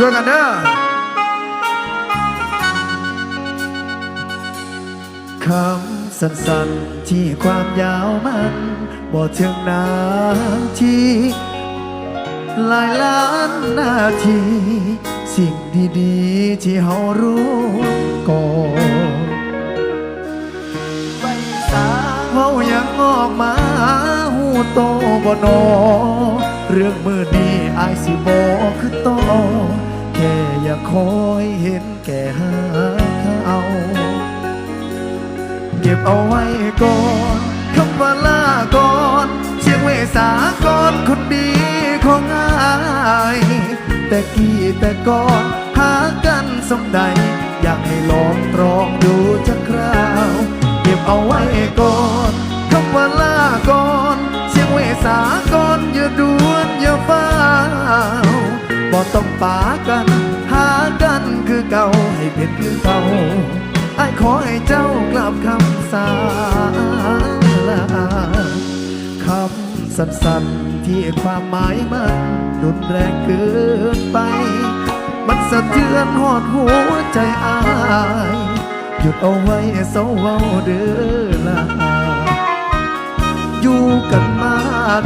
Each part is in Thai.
ช่วยกันเด้อคำสั้นๆที่ความยาวมันบ่ถึงนาทีหลายล้านนาที สิ่งดีๆที่เฮารู้ก่อนไปสาเฮายังออกมาหูโตบ่นอเรื่องมือนี้อายสิบอกคือต่อ แค่อย่าคอยเห็นแก่หาเขา เก็บเอาไว้ก่อนคำว่าลาก่อนเชียงเวสาก่อนคนดีของอายแต่กี้แต่ก่อนหากันสมใด อยากให้ลองตรองดูจักคราว เก็บเอาไว้ก่อนคำว่าลาก่อนเชียงเวสาก่อนอย่าด่วนอย่าฟ้าว บ่ต้องปากัน หากันคือเก่าให้เป็นคือเก่าไอ้ขอให้เจ้ากลับคำสาลาคำสั้นๆที่ความหมายมันรุนแรงเกินไป มันสะเทือนหอดหัวใจอาย หยุดเอาไว้เศร้าเว้าเด้อลาอยู่กันมา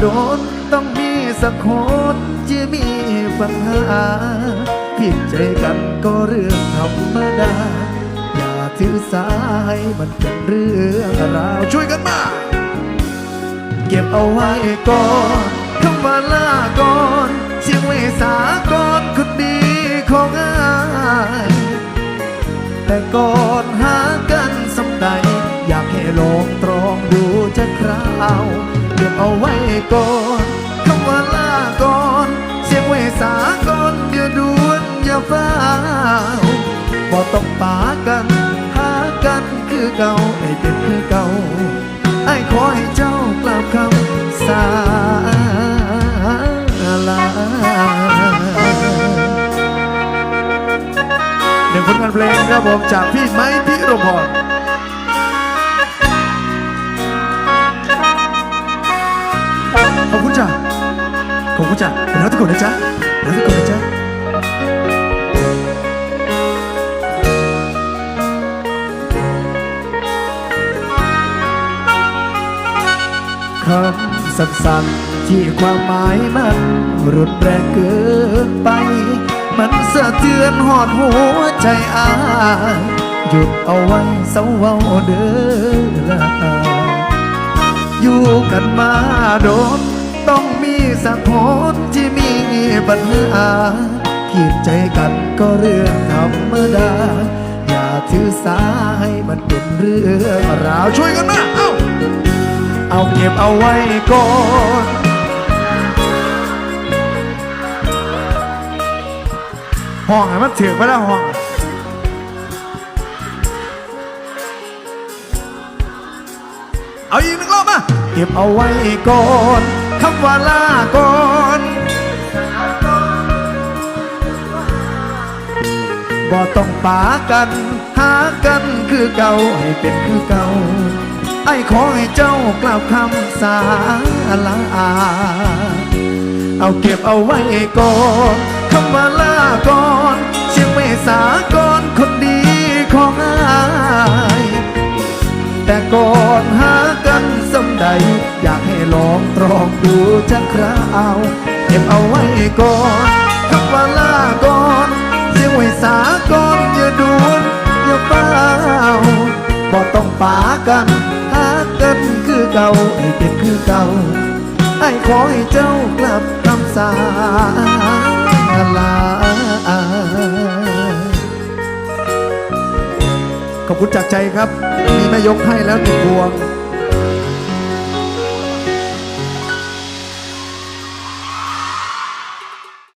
โดนต้องมีสักคนที่มี ปัญหา ผิดใจกันก็เรื่องธรรมดา อย่าถือสายมันเป็นเรื่องราวช่วยกันมา เก็บเอาไว้ก่อนคำว่าลาก่อนเสียงเวสาก่อนคนดีของอายแต่ก่อนหากันสำใดอยากให้ลองตรองดูจะคราว เก็บเอาไว้ก่อนคำว่าลาก่อน สาก่อนอย่าด่วนอย่าฟ้าวบ่ต้องปากันหากันคือเก่าให้เป็นคือเก่าไอ้ขอให้เจ้ากลับคำสาลาหนึ่งผลงานเพลงครับผมจากพี่ไม้พิรมพรขอบคุณจ้ะ ขอบคุณจ้ะเป็นรักทุกคนนะจ๊ะรักทุกคนนะจ๊ะคำสั้นๆที่ความหมายมันรุนแรงเกินไป มันสะเทือนหอดหัวใจอายหยุดเอาไว้เศร้าเว้าเด้อละอยู่กันมาโดนต้องมี สักคนที่มีปัญหาขีดใจกันก็เรื่องธรรมดา อย่าถือสาให้มันเป็นเรื่องราวช่วยกันนะเอาเอาเก็บเอาไว้ก่อนห้องมันถึงไปแล้วห้องเอาอีกหนึ่งรอบมาเก็บเอาไว้ก่อน คำว่าลาก่อนบ่ต้องปากัน หากันคือเก่าให้เป็นคือเก่า ไอ้ขอให้เจ้ากล่าวคำสาลา เอาเก็บเอาไว้ก่อนคำว่าลาก่อน ลองตรองดูจะคราวเก็บเอาไว้ก่อนคำว่าลาก่อนเสียงไว้สาก่อนอย่าด่วนอย่าเฝ้าบ่ต้องปากันหากันคือเก่าให้เป็นคือเก่าไอ้ขอให้เจ้ากลับคำสาลาขอบคุณจากใจครับ มีแม่ยกให้แล้วหนึ่งพวง